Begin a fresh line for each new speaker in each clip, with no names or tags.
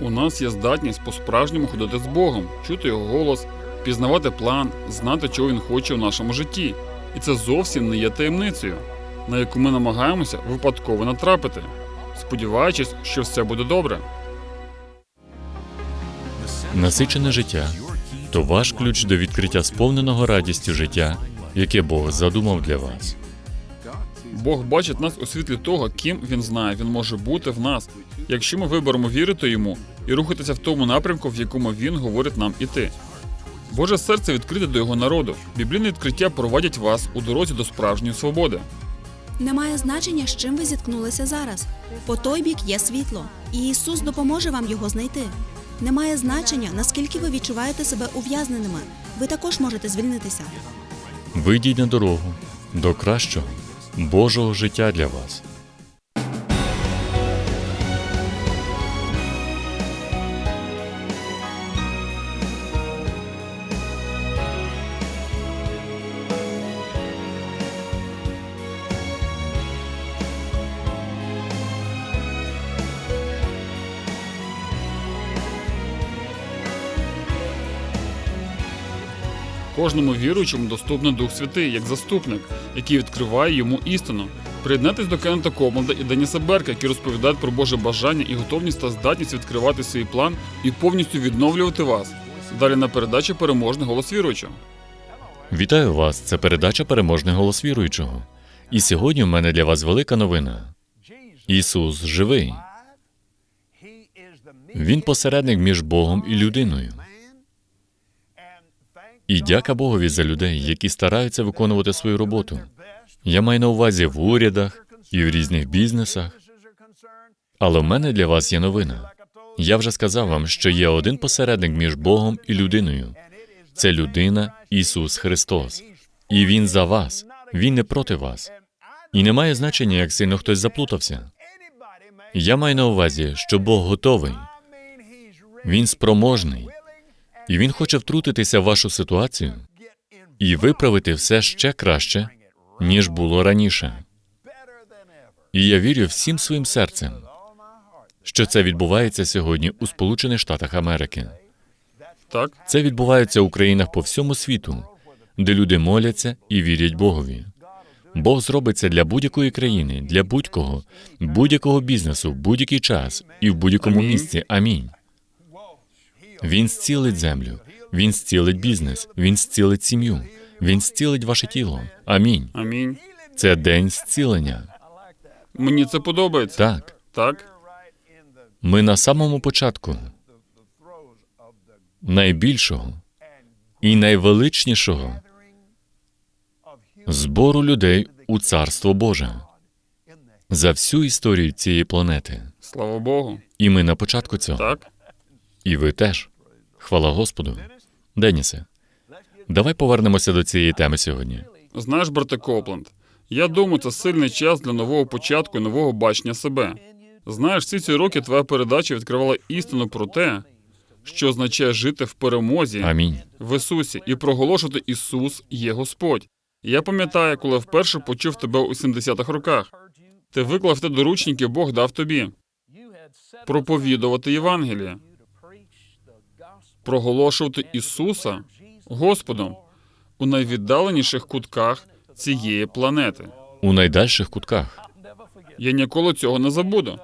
У нас є здатність по-справжньому ходити з Богом, чути його голос, пізнавати план, знати, чого він хоче у нашому житті. І це зовсім не є таємницею, на яку ми намагаємося випадково натрапити, сподіваючись, що все буде добре.
Насичене життя то ваш ключ до відкриття сповненого радістю життя, яке Бог задумав для вас.
Бог бачить нас у світлі того, ким він знає, він може бути в нас, якщо ми виберемо вірити йому і рухатися в тому напрямку, в якому він говорить нам іти. Боже серце відкрите до його народу. Біблійне відкриття провадять вас у дорозі до справжньої свободи.
Немає значення, з чим ви зіткнулися зараз. По той бік є світло, і Ісус допоможе вам його знайти. Немає значення, наскільки ви відчуваєте себе ув'язненими. Ви також можете звільнитися.
Вийдіть на дорогу до кращого Божого життя для вас.
Кожному віруючому доступний Дух Святий як заступник, який відкриває йому істину. Приєднайтесь до Кеннета Комланда і Деніса Берка, які розповідають про Боже бажання і готовність та здатність відкривати свій план і повністю відновлювати вас. Далі на передачі переможний голос віруючого.
Вітаю вас! Це передача Переможний голос віруючого. І сьогодні в мене для вас велика новина. Ісус живий. Він посередник між Богом і людиною. І дяка Богові за людей, які стараються виконувати свою роботу. Я маю на увазі в урядах і в різних бізнесах. Але в мене для вас є новина. Я вже сказав вам, що є один посередник між Богом і людиною. Це людина Ісус Христос. І Він за вас, Він не проти вас. І не має значення, як сильно хтось заплутався. Я маю на увазі, що Бог готовий, Він спроможний, і Він хоче втрутитися в вашу ситуацію і виправити все ще краще, ніж було раніше. І я вірю всім своїм серцем, що це відбувається сьогодні у Сполучених Штатах Америки.
Так?
Це відбувається у країнах по всьому світу, де люди моляться і вірять Богові. Бог зробить це для будь-якої країни, для будь-кого, будь-якого бізнесу, в будь-який час і в будь-якому місці. Амінь. Він зцілить землю, він зцілить бізнес, він зцілить сім'ю, він зцілить ваше тіло. Амінь.
Амінь.
Це день зцілення.
Мені це подобається.
Так,
Так?
ми на самому початку найбільшого і найвеличнішого збору людей у Царство Боже за всю історію цієї планети.
Слава Богу.
І ми на початку цього.
Так?
І ви теж. Хвала Господу. Денісе, давай повернемося до цієї теми сьогодні.
Знаєш, брате Копленд, я думаю, це сильний час для нового початку і нового бачення себе. Знаєш, всі ці роки твоя передача відкривала істину про те, що означає жити в перемозі
Амінь.
в Ісусі і проголошувати Ісус є Господь. Я пам'ятаю, коли вперше почув тебе у 70-х роках. Ти виклав те доручники, Бог дав тобі проповідувати Євангеліє, проголошувати Ісуса Господом у найвіддаленіших кутках цієї планети.
У найдальших кутках.
Я ніколи цього не забуду.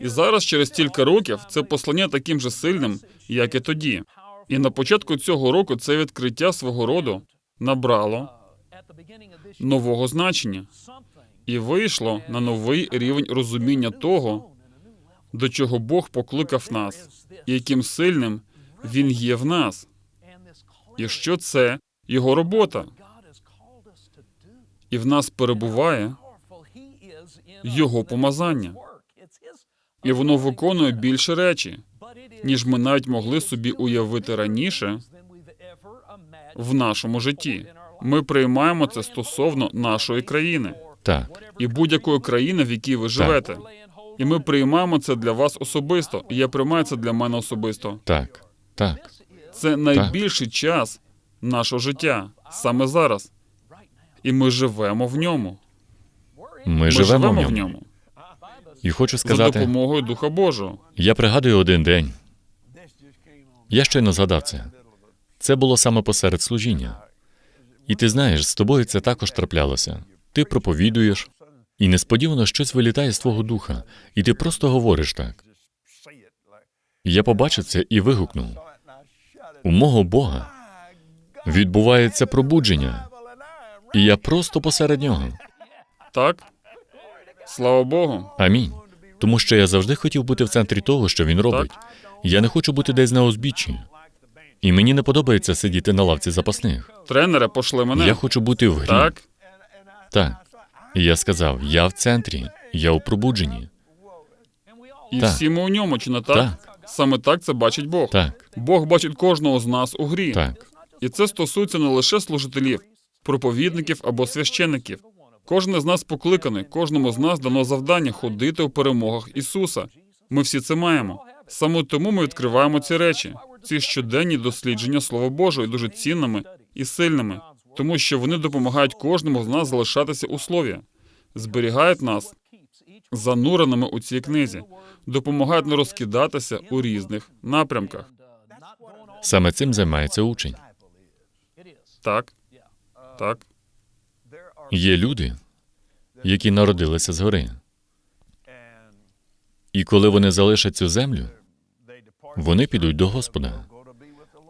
І зараз, через кілька років, це послання таким же сильним, як і тоді. І на початку цього року це відкриття свого роду набрало нового значення і вийшло на новий рівень розуміння того, до чого Бог покликав нас, і яким сильним він є в нас, і що це його робота, і в нас перебуває його помазання, і воно виконує більше речі, ніж ми навіть могли собі уявити раніше в нашому житті. Ми приймаємо це стосовно нашої країни
Так,
і будь-якої країни, в якій ви живете. І ми приймаємо це для вас особисто. І я приймаю це для мене особисто.
так, так.
Це найбільший час нашого життя саме зараз. І ми живемо в ньому.
Ми,
Ми
живемо в
в
ньому.
ньому.
І хочу сказати за
допомогою Духа Божого.
я пригадую один день. Я щойно згадав це. Це було саме посеред служіння. І ти знаєш, з тобою це також траплялося. Ти проповідуєш, і несподівано щось вилітає з твого духа, і ти просто говориш так. Я побачив це і вигукнув: у мого Бога відбувається пробудження, і я просто посеред нього.
Так? Слава Богу.
Амінь. Тому що я завжди хотів бути в центрі того, що він робить. Я не хочу бути десь на узбіччі. І мені не подобається сидіти на лавці запасних.
Тренере, пошли мене.
Я хочу бути в грі.
Так?
Так. І я сказав: я в центрі, я у пробудженні.
І
Так.
всі ми у ньому, чи не так?
Так.
Саме так це бачить Бог.
Так,
Бог бачить кожного з нас у грі.
так.
І це стосується не лише служителів, проповідників або священників. Кожен з нас покликаний, кожному з нас дано завдання ходити у перемогах Ісуса. Ми всі це маємо. Саме тому ми відкриваємо ці речі, ці щоденні дослідження Слова Божого є дуже цінними і сильними, тому що вони допомагають кожному з нас залишатися у слові, зберігають нас зануреними у цій книзі, допомагають не розкидатися у різних напрямках.
Саме цим займається учень.
Так, так,
Є люди, які народилися згори. І коли вони залишать цю землю, вони підуть до Господа.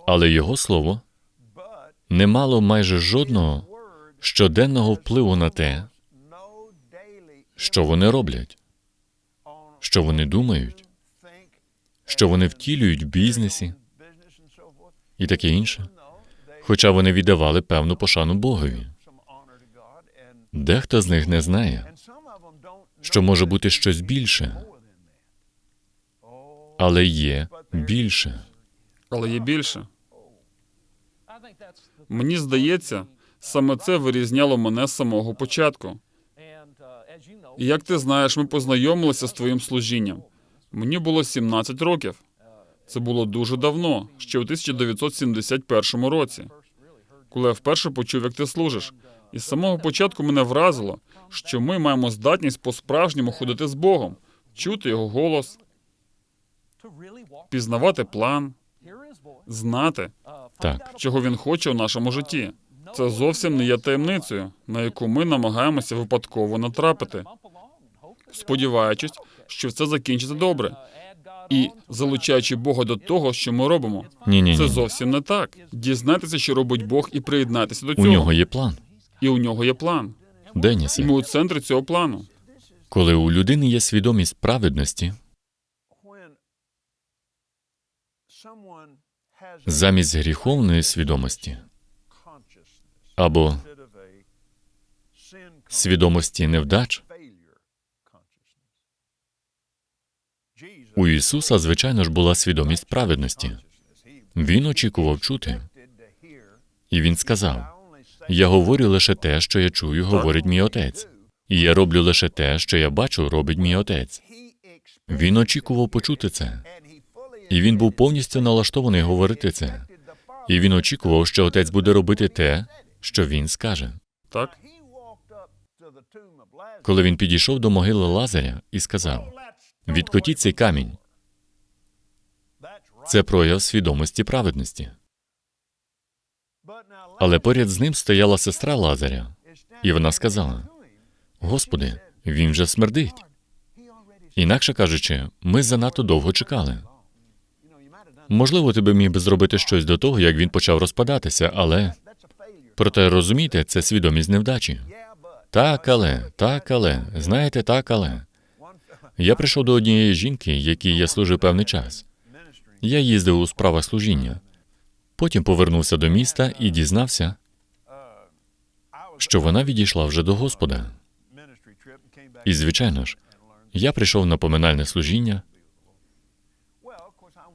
Але його слово не мало майже жодного щоденного впливу на те, що вони роблять, що вони думають, що вони втілюють в бізнесі і таке інше. Хоча вони віддавали певну пошану Богові. Дехто з них не знає, що може бути щось більше, але є більше.
але є більше. Мені здається, саме це вирізняло мене з самого початку. І як ти знаєш, ми познайомилися з твоїм служінням. Мені було 17 років. Це було дуже давно, ще у 1971 році, коли я вперше почув, як ти служиш. І з самого початку мене вразило, що ми маємо здатність по-справжньому ходити з Богом, чути його голос, пізнавати план, знати,
Так,
чого він хоче у нашому житті. Це зовсім не є таємницею, на яку ми намагаємося випадково натрапити, сподіваючись, що все закінчиться добре, і залучаючи Бога до того, що ми робимо.
ні, ні,
Це
ні.
зовсім не так. Дізнайтеся, що робить Бог, і приєднайтеся до цього.
У нього є план.
І у нього є план. І ми у центрі цього плану.
коли у людини є свідомість праведності, замість гріховної свідомості або свідомості невдач, у Ісуса, звичайно ж, була свідомість праведності. Він очікував чути, і він сказав: Я говорю лише те, що я чую, говорить мій отець. І я роблю лише те, що я бачу, робить мій отець. Він очікував почути це, і він був повністю налаштований говорити це. І він очікував, що отець буде робити те, що він скаже.
Так?
Коли він підійшов до могили Лазаря і сказав: Відкотіть цей камінь. Це прояв свідомості праведності. Але поряд з ним стояла сестра Лазаря, і вона сказала: Господи, він вже смердить. Інакше кажучи, ми занадто довго чекали. Можливо, ти би міг би зробити щось до того, як він почав розпадатися, але проте розумієте, це свідомість невдачі. Так, але, так, але, знаєте, так, але. Я прийшов до однієї жінки, якій я служив певний час. Я їздив у справах служіння. Потім повернувся до міста і дізнався, що вона відійшла вже до Господа. І, звичайно ж, я прийшов на поминальне служіння.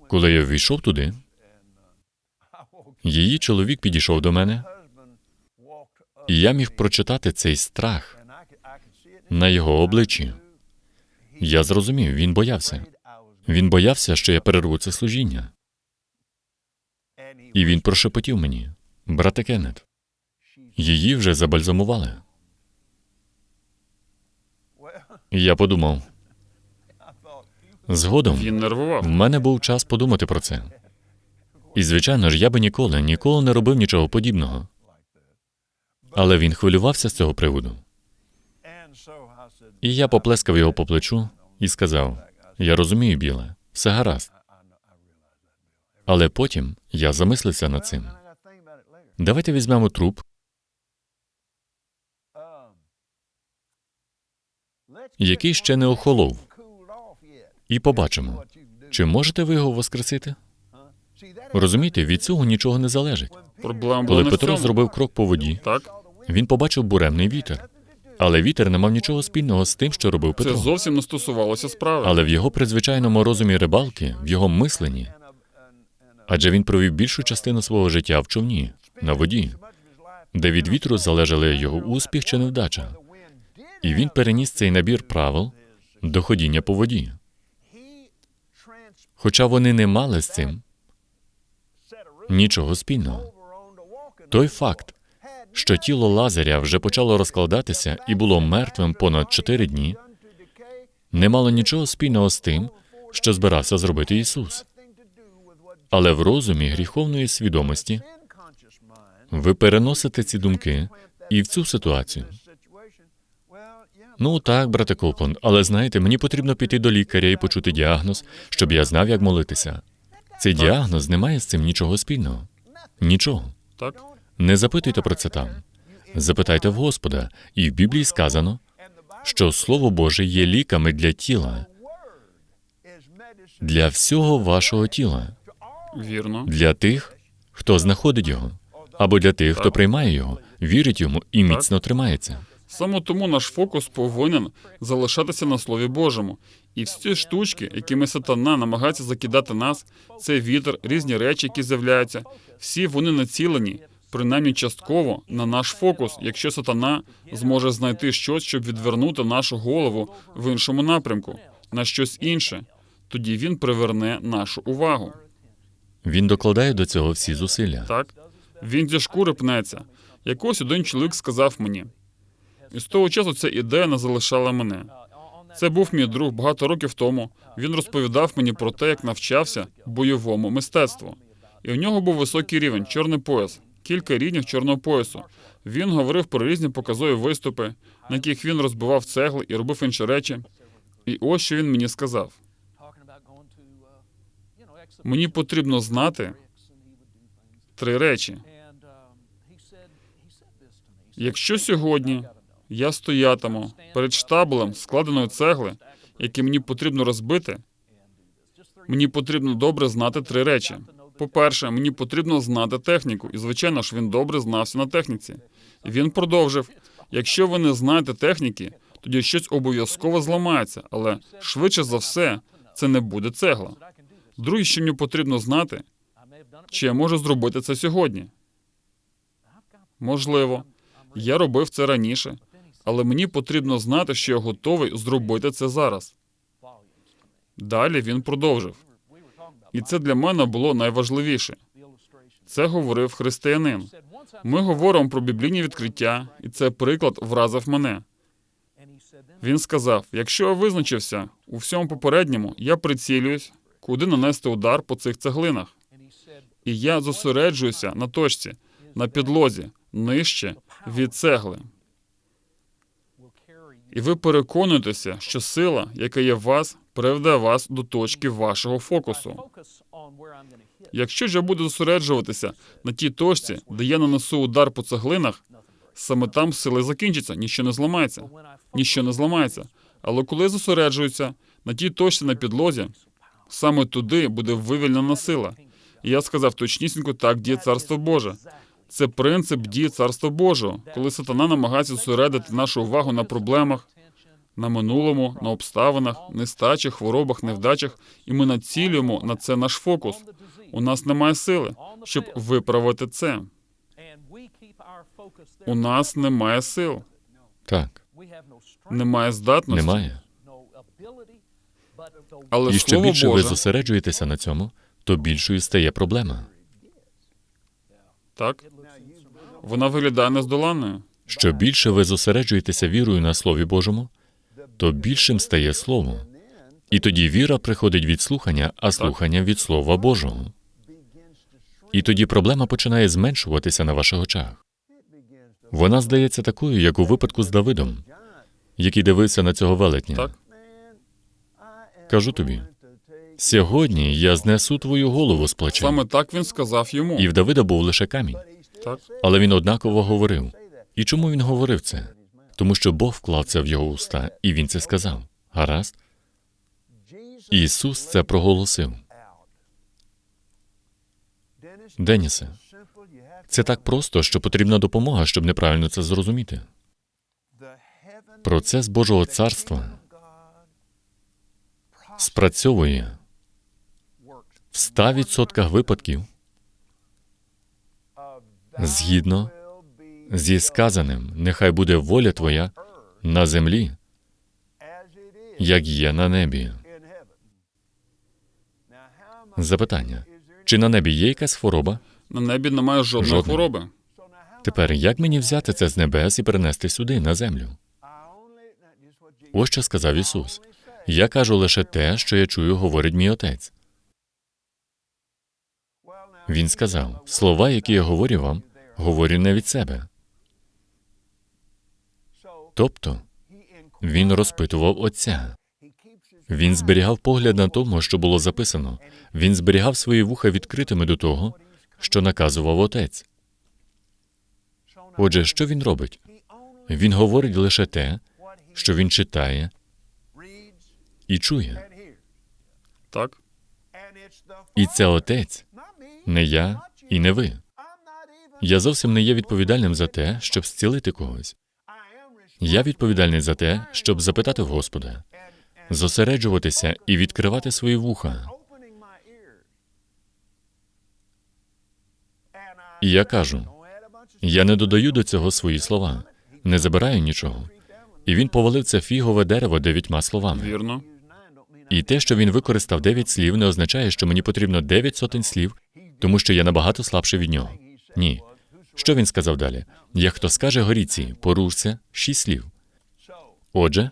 Коли я ввійшов туди, її чоловік підійшов до мене, і я міг прочитати цей страх на його обличчі. Я зрозумів, він боявся. Він боявся, що я перерву це служіння. І він прошепотів мені, брате Кеннет, її вже забальзамували. І я подумав, Згодом
Він нервував.
в мене був час подумати про це. І, звичайно ж, я би ніколи, ніколи не робив нічого подібного. Але він хвилювався з цього приводу. І я поплескав його по плечу і сказав: Я розумію, біле, все гаразд. Але потім я замислився над цим. Давайте візьмемо труп, який ще не охолов, і побачимо, чи можете ви його воскресити? Розумієте, від цього нічого не залежить.
Проблема
Коли Петро зробив крок по воді,
Так,
він побачив буремний вітер. Але вітер не мав нічого спільного з тим, що робив
це зовсім не стосувалося справи.
Але в його призвичайному розумі рибалки, в його мисленні, адже він провів більшу частину свого життя в човні, на воді, де від вітру залежали його успіх чи невдача. І він переніс цей набір правил до ходіння по воді. Хоча вони не мали з цим нічого спільного. Той факт, що тіло Лазаря вже почало розкладатися і було мертвим понад чотири дні, не мало нічого спільного з тим, що збирався зробити Ісус. Але в розумі гріховної свідомості ви переносите ці думки і в цю ситуацію. Ну так, брате Копланд, але знаєте, мені потрібно піти до лікаря і почути діагноз, щоб я знав, як молитися. Цей діагноз не має з цим нічого спільного. Нічого.
Так,
Не запитуйте про це там. Запитайте в Господа, і в Біблії сказано, що Слово Боже є ліками для тіла, для всього вашого тіла,
вірно.
для тих, хто знаходить його, або для тих, хто приймає його, вірить йому і міцно тримається.
Саме тому наш фокус повинен залишатися на Слові Божому. І всі штучки, якими сатана намагається закидати нас, це вітер, різні речі, які з'являються, всі вони націлені, принаймні частково, на наш фокус, якщо сатана зможе знайти щось, щоб відвернути нашу голову в іншому напрямку, на щось інше, тоді він приверне нашу увагу.
Він докладає до цього всі зусилля.
Так? Він зі шкури пнеться. Якось один чоловік сказав мені. І з того часу ця ідея не залишала мене. Це був мій друг багато років тому. Він розповідав мені про те, як навчався бойовому мистецтву. І у нього був високий рівень, чорний пояс, кілька рівнів чорного поясу. Він говорив про різні показові виступи, на яких він розбивав цегли і робив інші речі. І ось що він мені сказав: мені потрібно знати три речі. Якщо сьогодні я стоятиму перед штабелем складеної цегли, які мені потрібно розбити, мені потрібно добре знати три речі. По-перше, мені потрібно знати техніку, і звичайно ж він добре знався на техніці. Він продовжив: якщо ви не знаєте техніки, тоді щось обов'язково зламається, але швидше за все це не буде цегла. Друге, що мені потрібно знати, чи я можу зробити це сьогодні. Можливо, я робив це раніше, але мені потрібно знати, що я готовий зробити це зараз. Далі він продовжив. І це для мене було найважливіше. Це говорив християнин. Ми говоримо про біблійні відкриття, і цей приклад вразив мене. Він сказав: якщо я визначився у всьому попередньому, я прицілююсь, куди нанести удар по цих цеглинах. І я зосереджуюся на точці, на підлозі, нижче від цегли. І ви переконуєтеся, що сила, яка є в вас, приведе вас до точки вашого фокусу. Якщо ж я буду зосереджуватися на тій точці, де я нанесу удар по цеглинах, саме там сили закінчаться, ніщо не зламається, ніщо не зламається. Але коли я зосереджуюся на тій точці на підлозі, саме туди буде вивільнена сила. І я сказав точнісінько, так діє царство Боже. Це принцип дії царства Божого, коли сатана намагається зосередити нашу увагу на проблемах, на минулому, на обставинах, нестачах, хворобах, невдачах, і ми націлюємо на це наш фокус. У нас немає сили, щоб виправити це. У нас немає сил,
Так,
немає здатності.
немає.
Але
І що більше ви зосереджуєтеся на цьому, то більшою стає проблема.
так вона виглядає нездоланною.
Що більше ви зосереджуєтеся вірою на Слові Божому, то більшим стає Слово. І тоді віра приходить від слухання, а слухання від Слова Божого. І тоді проблема починає зменшуватися на ваших очах. Вона здається такою, як у випадку з Давидом, який дивився на цього велетня.
Так?
Кажу тобі, сьогодні я знесу твою голову з плеча.
Саме так він сказав йому.
І в Давида був лише камінь? Але він однаково говорив. І чому він говорив це? Тому що Бог вклав це в його уста, і він це сказав. Гаразд? Ісус це проголосив. Денісе, це так просто, що потрібна допомога, щоб неправильно це зрозуміти. Процес Божого царства спрацьовує в 100% випадків згідно зі сказаним, нехай буде воля твоя на землі, як є на небі. Запитання: чи на небі є якась хвороба?
На небі немає жодної
Жодної.
хвороби.
Тепер як мені взяти це з небес і перенести сюди, на землю? Ось що сказав Ісус. Я кажу лише те, що я чую, говорить мій отець. Він сказав: слова, які я говорю вам, говорю не від себе. Тобто він розпитував отця. Він зберігав погляд на тому, що було записано. Він зберігав свої вуха відкритими до того, що наказував отець. Отже, що він робить? Він говорить лише те, що він читає і чує.
Так?
І це отець, не я і не ви. Я зовсім не є відповідальним за те, щоб зцілити когось. Я відповідальний за те, щоб запитати в Господа, зосереджуватися і відкривати свої вуха. І я кажу, я не додаю до цього свої слова, не забираю нічого. І він повалив це фігове дерево дев'ятьма словами.
Вірно.
І те, що він використав дев'ять слів, не означає, що мені потрібно дев'ять сотень слів, тому що я набагато слабший від нього. Ні. Що він сказав далі? Як хто скаже горіці, порушся шість слів. Отже,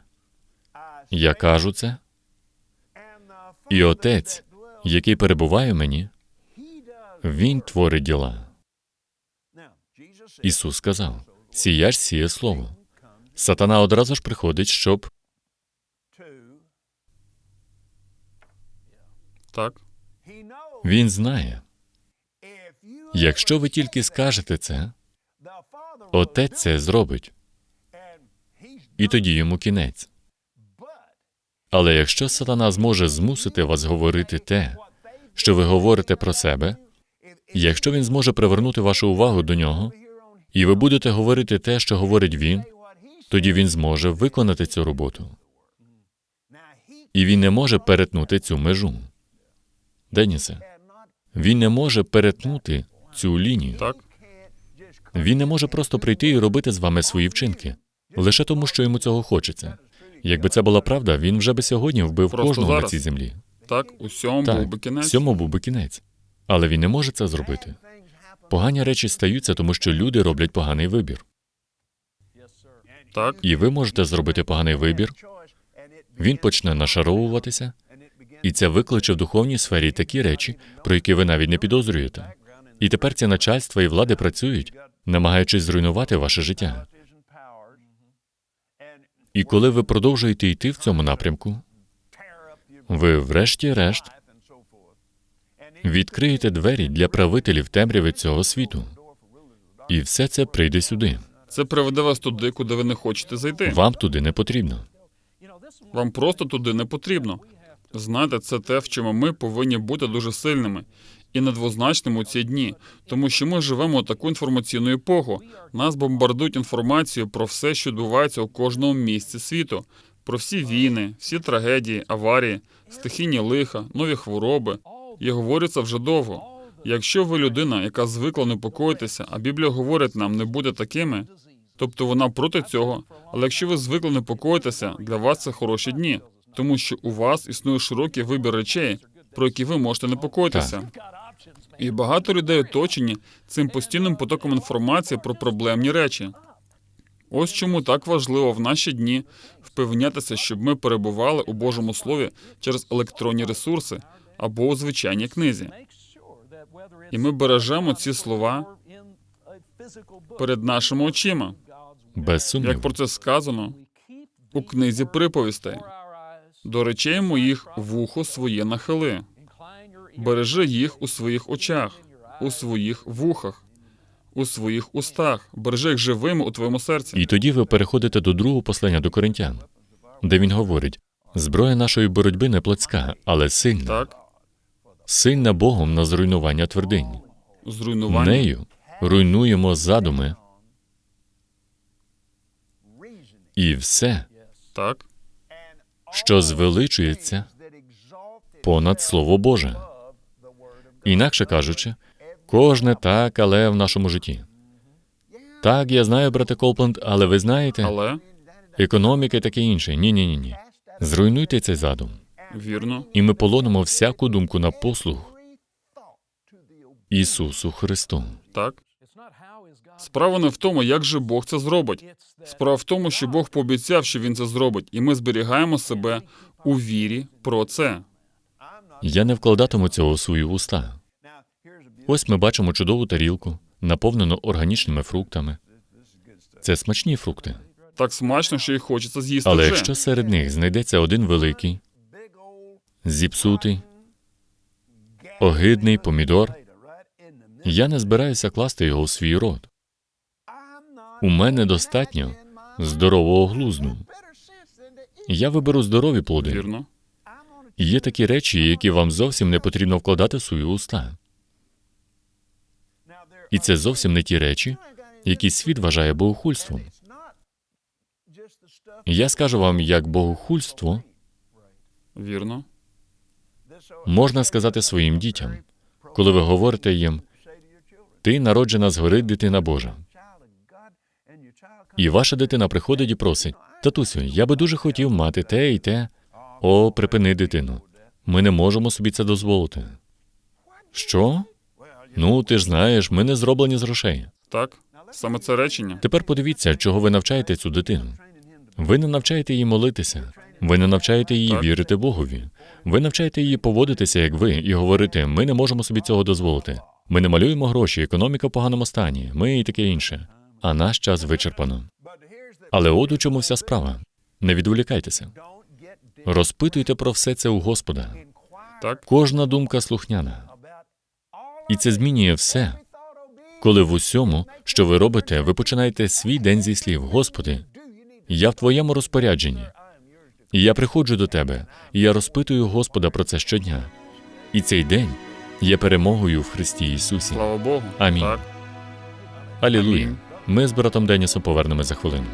я кажу це, і отець, який перебуває в мені, він творить діла. Ісус сказав: сіяш сіє слово. Сатана одразу ж приходить, щоб
Так?
він знає. Якщо ви тільки скажете це, отець це зробить, і тоді йому кінець. Але якщо сатана зможе змусити вас говорити те, що ви говорите про себе, якщо він зможе привернути вашу увагу до нього, і ви будете говорити те, що говорить він, тоді він зможе виконати цю роботу. І він не може перетнути цю межу. Денісе, він не може перетнути цю лінію.
Так?
Він не може просто прийти і робити з вами свої вчинки лише тому, що йому цього хочеться. Якби це була правда, він вже би сьогодні вбив
Просто
кожного на цій землі.
Так, усьому
Так,
був би кінець.
всьому був би кінець. Але він не може це зробити. Погані речі стаються, тому що люди роблять поганий вибір.
Так?
І ви можете зробити поганий вибір. Він почне нашаровуватися, і це викличе в духовній сфері такі речі, про які ви навіть не підозрюєте. І тепер ці начальства і влади працюють, намагаючись зруйнувати ваше життя. І коли ви продовжуєте йти в цьому напрямку, ви, врешті-решт, відкриєте двері для правителів темряви цього світу. І все це прийде сюди.
Це приведе вас туди, куди ви не хочете зайти.
Вам туди не потрібно.
Вам просто туди не потрібно. Знаєте, це те, в чому ми повинні бути дуже сильними і недвозначними у ці дні, тому що ми живемо у таку інформаційну епоху. Нас бомбардують інформацією про все, що відбувається у кожному місці світу, про всі війни, всі трагедії, аварії, стихійні лиха, нові хвороби. І говориться вже довго. Якщо ви людина, яка звикла непокоїтися, а Біблія говорить нам не буде такими, тобто вона проти цього. Але якщо ви звикли непокоїтися, для вас це хороші дні, тому що у вас існує широкий вибір речей, про які ви можете непокоїтися. І багато людей оточені цим постійним потоком інформації про проблемні речі. Ось чому так важливо в наші дні впевнятися, щоб ми перебували у Божому Слові через електронні ресурси або у звичайній книзі. І ми бережемо ці слова перед нашими очима,
Без сумніву.
як про це сказано у книзі приповістей. До речей моїх вухо своє нахили. Бережи їх у своїх очах, у своїх вухах, у своїх устах. Бережи їх живими у твоєму серці.
І тоді ви переходите до другого послання до коринтян, де він говорить: зброя нашої боротьби не плотська, але сильна,
Так,
сильна Богом на зруйнування твердинь.
зруйнування.
Нею руйнуємо задуми і все,
Так,
що звеличується понад Слово Боже. Інакше кажучи, кожне так, але в нашому житті. Так, я знаю, брате Колпленд, але ви знаєте,
але
економіка і таке інше. Ні, ні, ні, ні. Зруйнуйте цей задум,
вірно,
і ми полонимо всяку думку на послуг Ісусу Христу.
так. Справа не в тому, як же Бог це зробить. Справа в тому, що Бог пообіцяв, що він це зробить, і ми зберігаємо себе у вірі про це.
Я не вкладатиму цього у свої уста. Ось ми бачимо чудову тарілку, наповнену органічними фруктами. Це смачні фрукти.
Так смачно, що їх хочеться з'їсти.
Але
вже.
якщо серед них знайдеться один великий, зіпсутий, огидний помідор, я не збираюся класти його у свій рот. У мене достатньо здорового глузду. Я виберу здорові плоди.
Вірно,
Є такі речі, які вам зовсім не потрібно вкладати в свої уста. І це зовсім не ті речі, які світ вважає богохульством. Я скажу вам, як богохульство
вірно,
можна сказати своїм дітям, коли ви говорите їм, ти народжена згори дитина Божа. І ваша дитина приходить і просить: татусю, я би дуже хотів мати те і те. О, припини дитину. Ми не можемо собі це дозволити. Що? Ну, ти ж знаєш, ми не зроблені з грошей.
так. Саме це речення.
Тепер подивіться, чого ви навчаєте цю дитину. Ви не навчаєте її молитися, ви не навчаєте її
Так.
вірити Богові. Ви навчаєте її поводитися, як ви, і говорити: ми не можемо собі цього дозволити. Ми не малюємо гроші, економіка в поганому стані, ми і таке інше. А наш час вичерпано. Але от у чому вся справа. Не відволікайтеся. Розпитуйте про все це у Господа.
Так,
Кожна думка слухняна. І це змінює все. Коли в усьому, що ви робите, ви починаєте свій день зі слів: Господи, я в твоєму розпорядженні. І я приходжу до тебе, і я розпитую Господа про це щодня. І цей день є перемогою в Христі Ісусі.
слава Богу.
Амінь. Алілуя. Ми з братом Денісом повернемо за хвилину.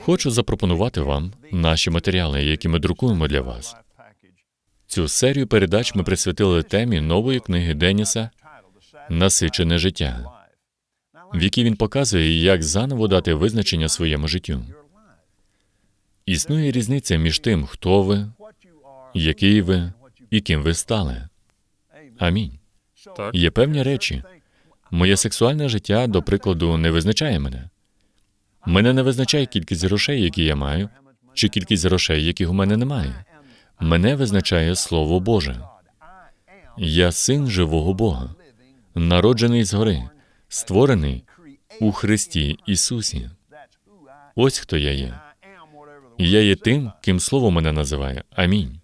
Хочу запропонувати вам наші матеріали, які ми друкуємо для вас. Цю серію передач ми присвятили темі нової книги Деніса Насичене життя, в якій він показує, як заново дати визначення своєму життю. Існує різниця між тим, хто ви, який ви і ким ви стали. Амінь.
Так.
Є певні речі. Моє сексуальне життя, до прикладу, не визначає мене. Мене не визначає кількість грошей, які я маю, чи кількість грошей, яких у мене немає. Мене визначає Слово Боже. Я син живого Бога, народжений згори, створений у Христі Ісусі. Ось хто я є. І я є тим, ким Слово мене називає. Амінь.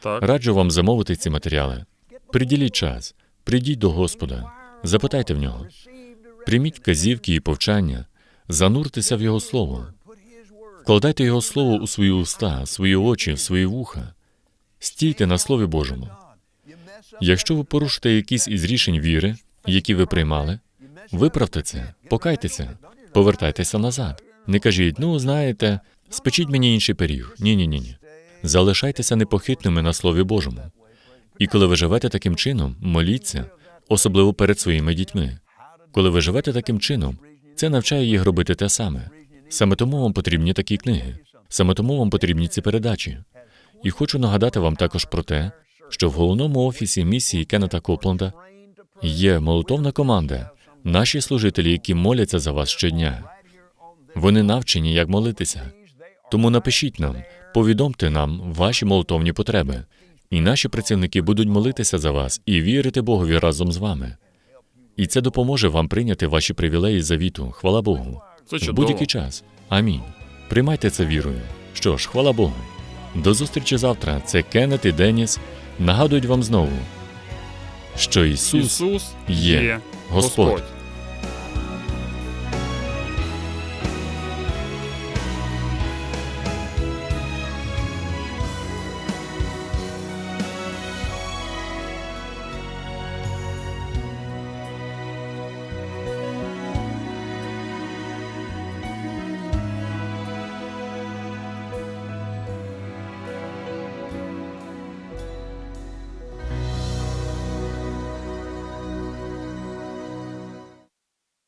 Так.
Раджу вам замовити ці матеріали. Приділіть час, прийдіть до Господа, запитайте в нього. Прийміть вказівки і повчання, зануртеся в Його Слово. Вкладайте Його Слово у свої уста, свої очі, свої вуха. Стійте на Слові Божому. Якщо ви порушите якісь із рішень віри, які ви приймали, виправте це, покайтеся, повертайтеся назад. Не кажіть, ну знаєте, спечіть мені інший пиріг. Ні, ні, ні, ні. Залишайтеся непохитними на Слові Божому. І коли ви живете таким чином, моліться, особливо перед своїми дітьми. Коли ви живете таким чином, це навчає їх робити те саме. Саме тому вам потрібні такі книги, саме тому вам потрібні ці передачі. І хочу нагадати вам також про те, що в головному офісі місії Кеннета Копленда є молитовна команда, наші служителі, які моляться за вас щодня. Вони навчені, як молитися. Тому напишіть нам, повідомте нам ваші молитовні потреби, і наші працівники будуть молитися за вас і вірити Богові разом з вами. І це допоможе вам прийняти ваші привілеї завіту. Хвала Богу.
Це
В будь-який час. Амінь. Приймайте це вірою. Що ж, хвала Богу. До зустрічі завтра. Це Кеннет і Деніс нагадують вам знову, що Ісус
Ісус
є.
Господь.